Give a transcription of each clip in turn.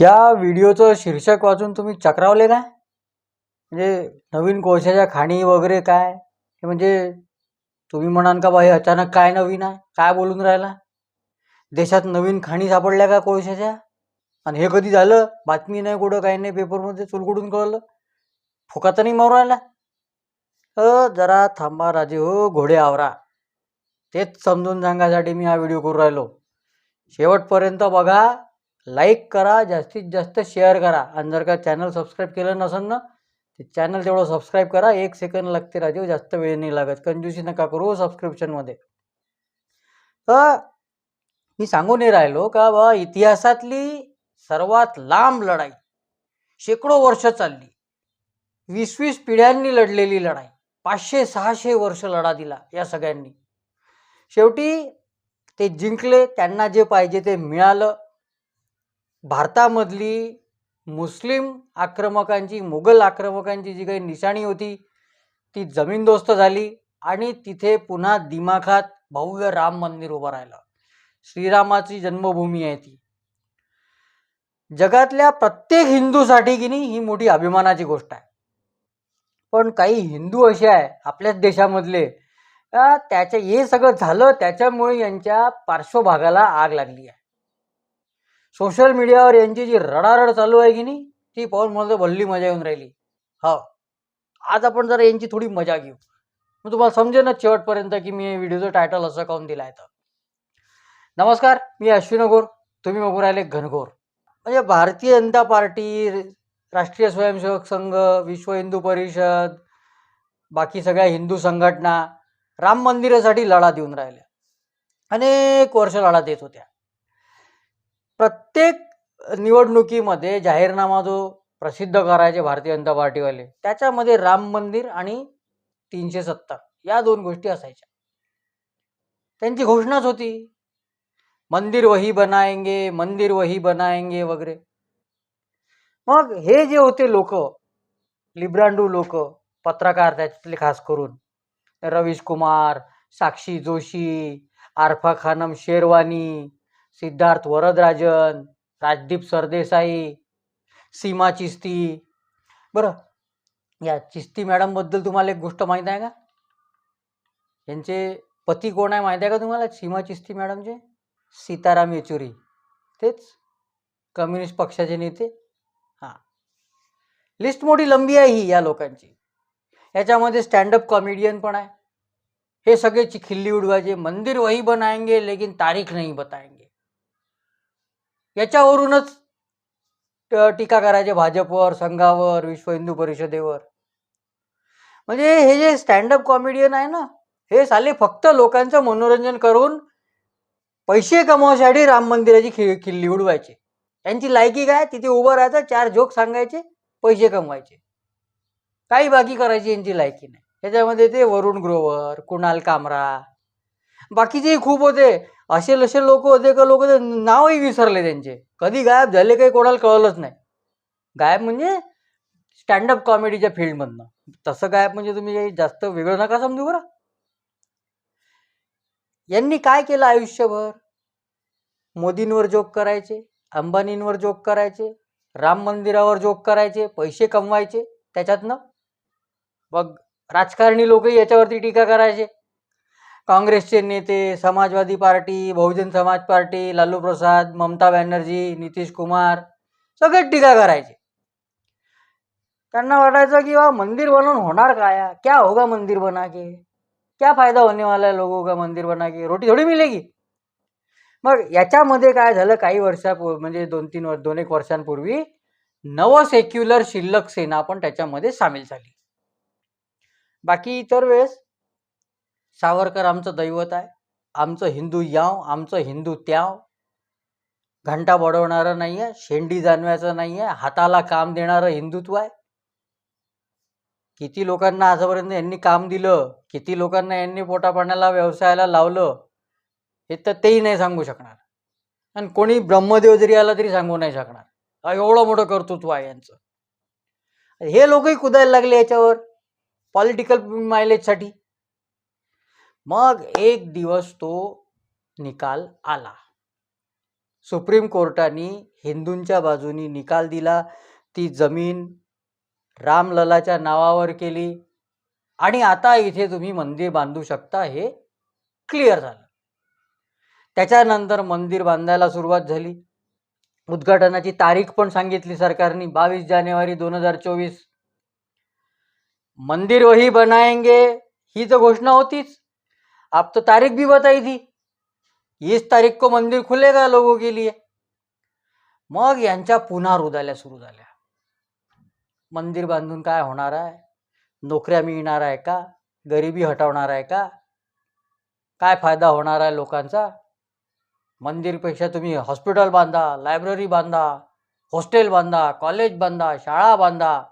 या व्हिडिओचं शीर्षक वाचून तुम्ही चक्रावले काय? म्हणजे नवीन कोळशाच्या खाणी वगैरे काय? हे म्हणजे तुम्ही म्हणाल का बा हे अचानक काय नवीन आहे? काय बोलून राहिला? देशात नवीन खाणी सापडल्या का कोळशाच्या? आणि हे कधी झालं? बातमी नाही कुठं काही नाही पेपरमध्ये चुलकुडून कळलं. फुकाचा नाही मारू राहिला? अ जरा थांबा राजे हो घोडे आवरा. तेच समजून सांगायसाठी मी हा व्हिडिओ करू राहिलो. शेवटपर्यंत बघा लाईक करा जास्तीत जास्त शेअर करा. आणि जर का चॅनल सबस्क्राईब केलं नसेल ना ते चॅनल तेवढं सबस्क्राईब करा. एक सेकंद लागते राजीव जास्त वेळ नाही लागत. कंजूसी नका करू हो सबस्क्रिप्शनमध्ये तर मी सांगून नाही राहिलो का बा इतिहासातली सर्वात लांब लढाई शेकडो वर्ष चालली. वीस वीस पिढ्यांनी लढलेली लढाई पाचशे सहाशे वर्ष लढा दिला या सगळ्यांनी. शेवटी ते जिंकले त्यांना जे पाहिजे ते मिळालं. भारतामधली मुस्लिम आक्रमकांची मुघल आक्रमकांची जी काही निशाणी होती ती जमीनदोस्त झाली आणि तिथे पुन्हा दिमाखात भव्य राम मंदिर उभं राहिलं. श्रीरामाची जन्मभूमी आहे ती. जगातल्या प्रत्येक हिंदूसाठी की नाही ही मोठी अभिमानाची गोष्ट आहे. पण काही हिंदू असे आहे आपल्याच देशामधले त्याच्या हे सगळं झालं त्याच्यामुळे यांच्या पार्श्वभागाला आग लागली आहे. सोशल मीडियावर यांची जी रडारड चालू आहे की नाही ती पाहून मला तर भल्ली मजा येऊन राहिली. हा आज आपण जरा यांची थोडी मजा घेऊ. मग तुम्हाला समजेनच शेवटपर्यंत की मी व्हिडिओचं टायटल असं काऊन दिलं आहे तर. नमस्कार मी अश्विन गोर तुम्ही बघून राहिले घनघोर. म्हणजे भारतीय जनता पार्टी राष्ट्रीय स्वयंसेवक संघ विश्व हिंदू परिषद बाकी सगळ्या हिंदू संघटना राम मंदिरासाठी लढा देऊन राहिल्या. अनेक वर्ष लढा देत होत्या. प्रत्येक निवडणुकीमध्ये जाहीरनामा जो प्रसिद्ध करायचे भारतीय जनता पार्टीवाले त्याच्यामध्ये राम मंदिर आणि तीनशे सत्तर या दोन गोष्टी असायच्या. त्यांची घोषणाच होती. मंदिर वही बनाएंगे मंदिर वही बनाएंगे वगैरे. मग हे जे होते लोक लिब्रांडू लोक पत्रकार त्यातले खास करून रवीश कुमार साक्षी जोशी आरफा खानम शेरवानी सिद्धार्थ वरदराजन राजदीप सरदेसाई सीमा चिस्ती. बरं या चिस्ती मॅडमबद्दल तुम्हाला एक गोष्ट माहीत आहे का? यांचे पती कोण आहे माहीत आहे का तुम्हाला? सीमा चिस्ती मॅडमचे? सीताराम येचुरी. तेच कम्युनिस्ट पक्षाचे नेते. हां. लिस्ट मोठी लंबी आहे ही या लोकांची. याच्यामध्ये स्टँडअप कॉमेडियन पण आहे. हे सगळे खिल्ली उडवायचे. मंदिर वही बनाएंगे लेकिन तारीख नाही बताएंगे. याच्यावरूनच टीका करायचे भाजपवर संघावर विश्व हिंदू परिषदेवर. म्हणजे हे जे स्टँडअप कॉमेडियन आहे ना हे साले फक्त लोकांचं मनोरंजन करून पैसे कमवण्यासाठी राम मंदिराची खि खिल्ली उडवायचे. त्यांची लायकी काय? तिथे उभं राहायचं चार जोक सांगायचे पैसे कमवायचे. काही बाकी करायची यांची लायकी नाही. त्याच्यामध्ये ते वरुण ग्रोवर कुणाल कामरा बाकीचेही खूप होते. असे लसे लोक होते का लोक नावही विसरले त्यांचे. कधी गायब झाले काही कोणाला कळलंच नाही. गायब म्हणजे स्टँडअप कॉमेडीच्या फील्डमधनं तसं गायब म्हणजे तुम्ही काही जास्त वेगळं नका समजू बरं. यांनी काय केलं आयुष्यभर? मोदींवर जोक करायचे अंबानींवर जोक करायचे राम मंदिरावर जोक करायचे पैसे कमवायचे त्याच्यातनं? मग राजकारणी लोकही याच्यावरती टीका करायचे. काँग्रेसचे नेते समाजवादी पार्टी बहुजन समाज पार्टी लालू प्रसाद ममता बॅनर्जी नितीश कुमार सगळेच टीका करायचे. त्यांना वाटायचं की बा मंदिर बनवून होणार काय? क्या होगा मंदिर बना के? क्या फायदा होने वाला है लोगों का मंदिर बना के? रोटी थोडी मिलेगी? मग याच्यामध्ये काय झालं? काही वर्षापूर्वी म्हणजे दोन तीन वर्ष दोन एक वर्षांपूर्वी नव सेक्युलर शिल्लक सेना पण त्याच्यामध्ये सामील झाली. बाकी इतर वेळेस सावरकर आमचं दैवत आहे. आमचं हिंदू याव आमचं हिंदू त्याव. घंटा बडवणारं नाही आहे शेंडी जाणवायचं नाही आहे हाताला काम देणारं हिंदुत्व आहे. किती लोकांना आजपर्यंत यांनी काम दिलं किती लोकांना यांनी पोटापाण्याला व्यवसायाला लावलं हे तर तेही नाही सांगू शकणार. आणि कोणी ब्रह्मदेव जरी आला तरी सांगू नाही शकणार. एवढं मोठं कर्तृत्व आहे यांचं. हे लोकही कुदायला लागले याच्यावर पॉलिटिकल मायलेजसाठी मग एक दिवस तो निकाल आला. सुप्रीम कोर्टाने हिंदूंच्या बाजूनी निकाल दिला. ती जमीन रामललाच्या नावावर केली. आणि आता इथे तुम्ही मंदिर बांधू शकता हे क्लिअर झालं. त्याच्यानंतर मंदिर बांधायला सुरुवात झाली. उद्घाटनाची तारीख पण सांगितली सरकारने बावीस जानेवारी दोन हजार चोवीस. मंदिर वही बनाएंगे ही तर घोषणा होतीच. आप तो तारीख भी बताई थी। इस तारीख को मंदिर खुलेगा लोगों के लिए। मग यांच्या पुन्हा रुदाल्या सुरू झाल्या. मंदिर बांधून काय होणार आहे? नोकऱ्या मिळणार आहे का? गरिबी हटवणार आहे का? काय फायदा होणार आहे लोकांचा? मंदिरपेक्षा तुम्ही हॉस्पिटल बांधा लायब्ररी बांधा हॉस्टेल बांधा कॉलेज बांधा शाळा बांधा.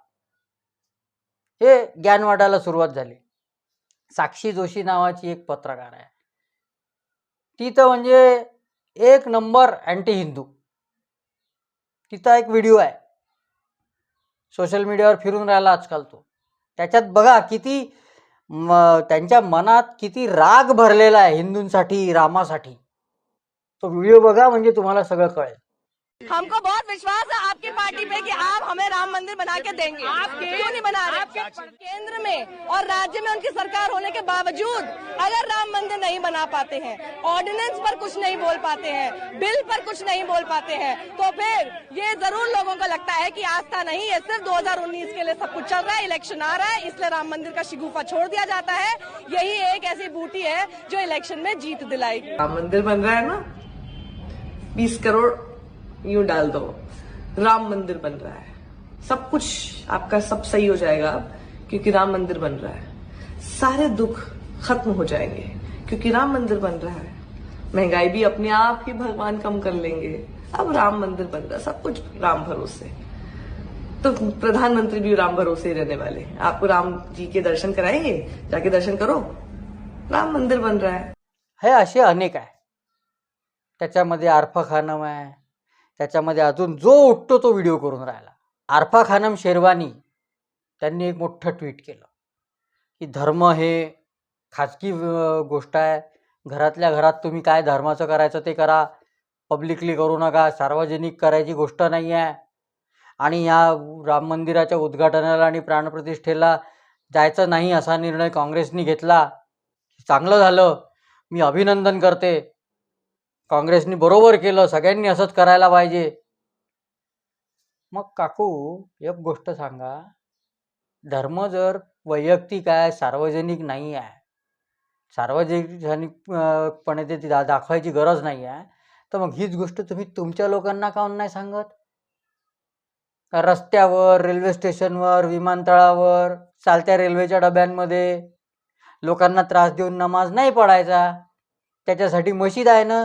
हे ज्ञान वाटायला सुरुवात झाली. साक्षी जोशी नावाची एक पत्रकार आहे. ती तर म्हणजे एक नंबर अँटी हिंदू तिचा एक व्हिडिओ आहे. सोशल मीडियावर फिरून राहिला आजकाल तो. त्याच्यात बघा किती म त्यांच्या मनात किती राग भरलेला आहे हिंदूंसाठी रामासाठी. तो व्हिडिओ बघा म्हणजे तुम्हाला सगळं कळेल. हमको बहुत विश्वास है आपकी पार्टी पे कि आप हमें राम मंदिर बना के देंगे। आप क्यों नहीं बना रहे? केंद्र में और राज्य में उनकी सरकार होने के बावजूद अगर राम मंदिर नहीं बना पाते हैं ऑर्डिनेंस पर कुछ नहीं बोल पाते हैं बिल पर कुछ नहीं बोल पाते हैं तो फिर ये ज़रूर लोगों को लगता है की आस्था नहीं है। सिर्फ़ 2019 के लिए सब कुछ चल रहा है इलेक्शन आ रहा है इसलिए राम मंदिर का शिगुफा छोड़ दिया जाता है। यही एक ऐसी बूटी है जो इलेक्शन में जीत दिलाएगी राम मंदिर बन रहा है ना? बीस करोड़ यूँ डाल दो। राम मंदिर बन रहा है। सब कुछ आपका सब सही हो जाएगा क्योंकि राम मंदिर बन रहा है। सारे दुख खत्म हो जाएँगे, क्योंकि राम मंदिर बन रहा है। महँगाई भी अपने आप ही भगवान कम कर लेंगे। अब राम मंदिर बन रहा है, सब कुछ राम भरोसे। तो प्रधानमंत्री भी राम भरोसे ही रहने वाले हैं। आपको राम जी के दर्शन कराएँगे? जाके दर्शन करो। राम मंदिर बन रहा है। हे अनेक आहे त्याच्यामध्ये आरफा खानम आहे त्याच्यामध्ये अजून जो उठतो तो व्हिडिओ करून राहिला. आरफा खानम शेरवानी त्यांनी एक मोठं ट्विट केलं की धर्म हे खाजगी गोष्ट आहे. घरातल्या घरात तुम्ही काय धर्माचं करायचं ते करा. पब्लिकली करू नका. सार्वजनिक करायची गोष्ट नाही आहे आणि या राम मंदिराच्या उद्घाटनाला आणि प्राणप्रतिष्ठेला जायचं नाही असा निर्णय काँग्रेसनी घेतला. चांगलं झालं. मी अभिनंदन करते. काँग्रेसनी बरोबर केलं सगळ्यांनी असंच करायला पाहिजे. मग काकू एक गोष्ट सांगा. धर्म जर वैयक्तिक आहे सार्वजनिक नाही आहे सार्वजनिकपणे ते दा दाखवायची गरज नाही आहे तर मग हीच गोष्ट तुम्ही तुमच्या लोकांना काऊन नाही सांगत? रस्त्यावर रेल्वे स्टेशनवर विमानतळावर चालत्या रेल्वेच्या डब्यांमध्ये लोकांना त्रास देऊन नमाज नाही पडायचा त्याच्यासाठी मशीद आहे ना?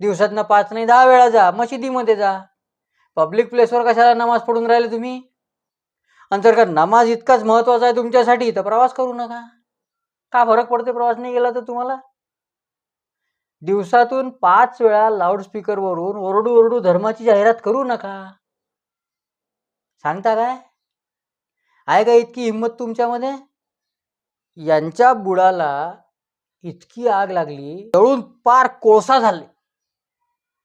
दिवसातनं पाच नाही दहा वेळा जा मशिदीमध्ये जा. पब्लिक प्लेसवर कशाला नमाज पडून राहिले तुम्ही? आणि जर का नमाज इतकाच महत्त्वाचा आहे तुमच्यासाठी तर प्रवास करू नका. का फरक पडते प्रवास नाही गेला तर तुम्हाला? दिवसातून पाच वेळा लाऊडस्पीकरवरून ओरडू ओरडू धर्माची जाहिरात करू नका. सांगता काय? आहे का इतकी हिंमत तुमच्यामध्ये? यांच्या बुडाला इतकी आग लागली जळून पार कोळसा झाले.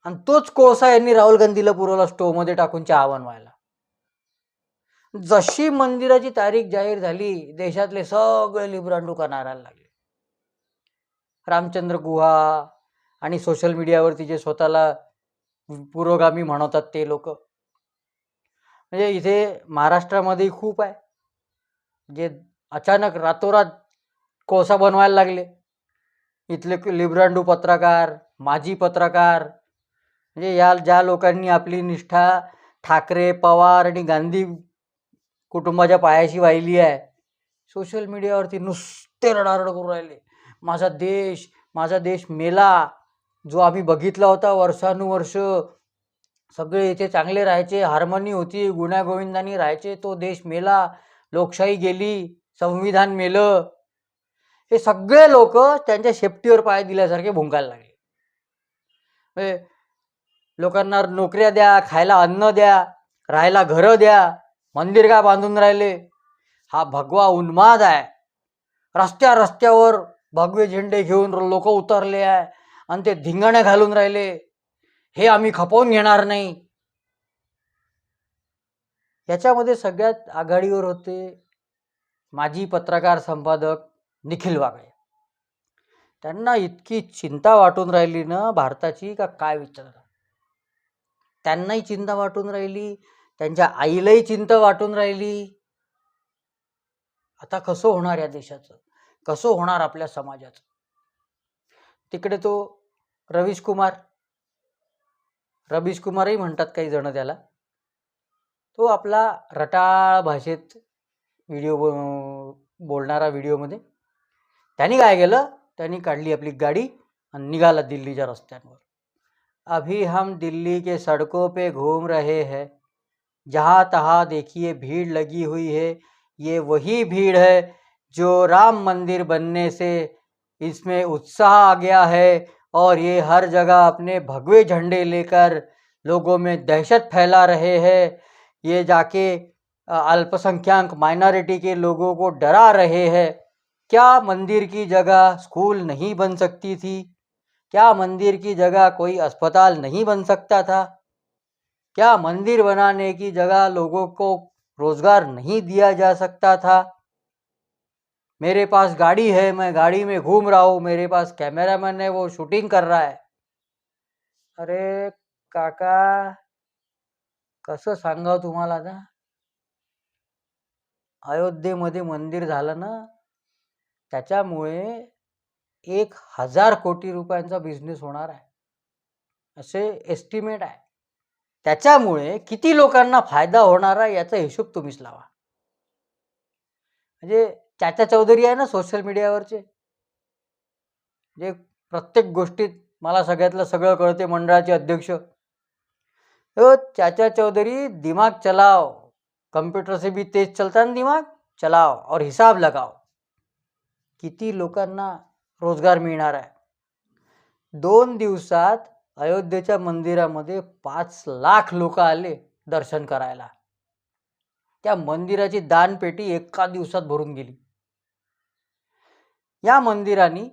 आणि तोच कोळसा यांनी राहुल गांधीला पुरवला स्टोमध्ये टाकून चहा बनवायला. जशी मंदिराची तारीख जाहीर झाली देशातले सगळे लिब्रांडू नारायला लागले. रामचंद्र गुहा आणि सोशल मीडियावरती जे स्वतःला पुरोगामी म्हणवतात ते लोक. म्हणजे इथे महाराष्ट्रामध्ये खूप आहे. जे अचानक रातोरात कोळसा बनवायला लागले. इथले लिब्रांडू पत्रकार माजी पत्रकार म्हणजे या ज्या लोकांनी आपली निष्ठा ठाकरे पवार आणि गांधी कुटुंबाच्या पायाशी वाहिली आहे सोशल मीडियावरती नुसते रडारड करून राहिले. माझा देश माझा देश मेला. जो आम्ही बघितला होता वर्षानुवर्ष सगळे इथे चांगले राहायचे हार्मनी होती गुण्यागोविंदांनी राहायचे तो देश मेला. लोकशाही गेली संविधान मेलं. हे सगळे लोक त्यांच्या शेपटीवर पाय दिल्यासारखे भुंकायला लागले. म्हणजे लोकांना नोकऱ्या द्या खायला अन्न द्या राहायला घरं द्या मंदिर का बांधून राहिले? हा भगवा उन्माद आहे. रस्त्या रस्त्यावर भगवे झेंडे घेऊन लोक उतरले आहे आणि ते धिंगाणे घालून राहिले. हे आम्ही खपवून घेणार नाही. याच्यामध्ये सगळ्यात आघाडीवर होते माजी पत्रकार संपादक निखिल वागळे. त्यांना इतकी चिंता वाटून राहिली ना भारताची का काय विचार? त्यांनाही चिंता वाटून राहिली त्यांच्या आईलाही चिंता वाटून राहिली. आता कसं होणार या देशाचं? कसं होणार आपल्या समाजाचं? तिकडे तो रवीश कुमार. रवीश कुमारही म्हणतात काही जण त्याला. तो आपला रटाळ भाषेत व्हिडिओ बोलणारा व्हिडिओमध्ये. त्यांनी काय केलं? त्यांनी काढली आपली गाडी आणि निघाला दिल्लीच्या रस्त्यांवर. अभी हम दिल्ली के सड़कों पे घूम रहे हैं। जहाँ तहाँ देखिए भीड़ लगी हुई है। ये वही भीड़ है जो राम मंदिर बनने से इसमें उत्साह आ गया है और ये हर जगह अपने भगवे झंडे लेकर लोगों में दहशत फैला रहे हैं। ये जाके अल्पसंख्यक माइनॉरिटी के लोगों को डरा रहे हैं। क्या मंदिर की जगह स्कूल नहीं बन सकती थी? क्या मंदिर की जगह कोई अस्पताल नहीं बन सकता था? क्या मंदिर बनाने की जगह लोगों को रोज़गार नहीं दिया जा सकता था? मेरे पास गाड़ी है, मैं गाड़ी में घूम रहा हूँ, मेरे पास कैमरामैन है, वो शूटिंग कर रहा है। अरे काका, कसं सांगावं तुम्हाला आता? अयोध्येमध्ये मंदिर झालं ना, त्याच्यामुळे एक हजार कोटी रुपयांचा बिझनेस होणार आहे. असे एस्टिमेट आहे. त्याच्यामुळे किती लोकांना फायदा होणार आहे याचा हिशोब तुम्हीच लावा. म्हणजे चाचा चौधरी आहे ना सोशल मीडियावरचे जे प्रत्येक गोष्टीत मला सगळ्यातलं सगळं कळते मंडळाचे अध्यक्ष. हो चाचा चौधरी दिमाग चलाव. कंप्यूटर से भी तेज चलता ना दिमाग चलाव और हिसाब लगाओ किती लोकांना रोजगार मिळणार आहे. दोन दिवसात अयोध्येच्या मंदिरामध्ये पाच लाख लोक आले दर्शन करायला. त्या मंदिराची दानपेटी एका दिवसात भरून गेली. या मंदिराने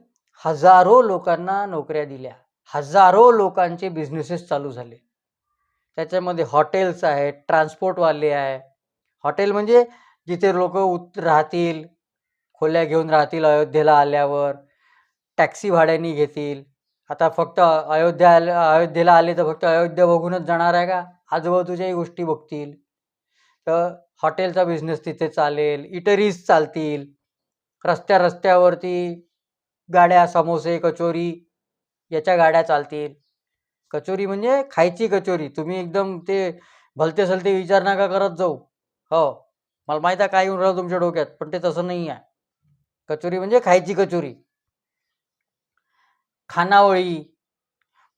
हजारो लोकांना नोकऱ्या दिल्या. हजारो लोकांचे बिझनेसेस चालू झाले. त्याच्यामध्ये हॉटेल्स आहेत ट्रान्सपोर्टवाले आहे हॉटेल म्हणजे जिथे लोक उत राहतील खोल्या घेऊन राहतील अयोध्येला आल्यावर. टॅक्सी भाड्याने घेतील. आता फक्त अयोध्या आले अयोध्येला आले तर फक्त अयोध्या बघूनच जाणार आहे का? आजूबाजूच्याही गोष्टी बघतील. तर हॉटेलचा बिझनेस तिथे चालेल इटरीज चालतील. रस्त्या रस्त्यावरती गाड्या समोसे कचोरी याच्या गाड्या चालतील. कचोरी म्हणजे खायची कचोरी. तुम्ही एकदम ते भलते सलते विचार नका करत जाऊ. हो. मला माहीत आहे काय येऊन राहिलं तुमच्या डोक्यात पण ते तसं नाही आहे कचोरी म्हणजे खायची कचोरी. खानावळी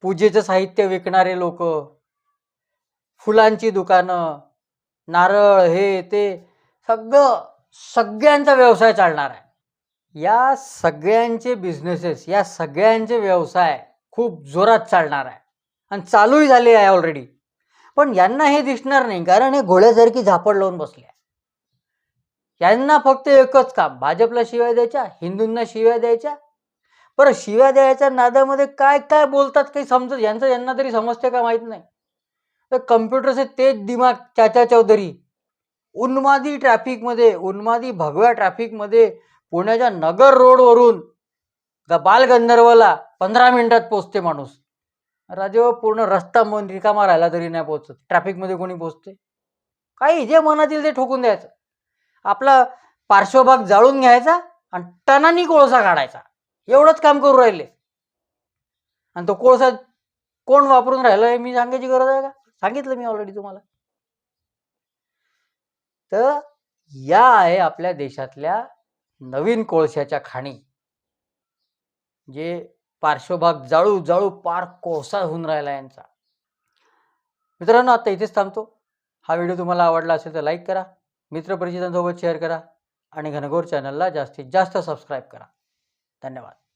पूजेचं साहित्य विकणारे लोक फुलांची दुकानं नारळ हे ते सगळं सगळ्यांचा व्यवसाय चालणार आहे. या सगळ्यांचे बिझनेसेस या सगळ्यांचे व्यवसाय खूप जोरात चालणार आहे. आणि चालूही झाले आहे ऑलरेडी पण यांना हे दिसणार नाही कारण हे घोड्यासारखी झापड लावून बसले आहे. यांना फक्त एकच काम भाजपला शिवाय द्यायच्या हिंदूंना शिवाय द्यायच्या बरं शिव्या द्यायच्या नादामध्ये काय काय बोलतात काही समजत? यांचं यांना तरी समजते का माहीत नाही? तर कम्प्युटरचे तेच दिमाग चाचा चौधरी. उन्मादी ट्रॅफिकमध्ये उन्मादी भगव्या ट्रॅफिकमध्ये पुण्याच्या नगर रोडवरून ग- बालगंधर्वला पंधरा मिनिटात पोचते माणूस. राजेव पूर्ण रस्ता मन रिकामा राहिला तरी नाही पोचत ट्रॅफिकमध्ये कोणी पोचते काही जे मनात येईल ते ठोकून द्यायचं. आपला पार्श्वभाग जाळून घ्यायचा आणि टनानी कोळसा काढायचा. एवढंच काम करू राहिले. आणि तो कोळसा कोण वापरून राहिलं मी सांगायची गरज आहे का? सांगितलं मी ऑलरेडी तुम्हाला. तर या आहे आपल्या देशातल्या नवीन कोळशाच्या खाणी. जे पार्श्वभाग जाळू जाळू पार कोळसा होऊन राहिला यांचा. मित्रांनो आता इथेच थांबतो. हा व्हिडिओ तुम्हाला आवडला असेल तर लाईक करा. मित्रपरिचितांसोबत शेअर करा. आणि घनघोर चॅनलला जास्तीत जास्त सबस्क्राईब करा. धन्यवाद.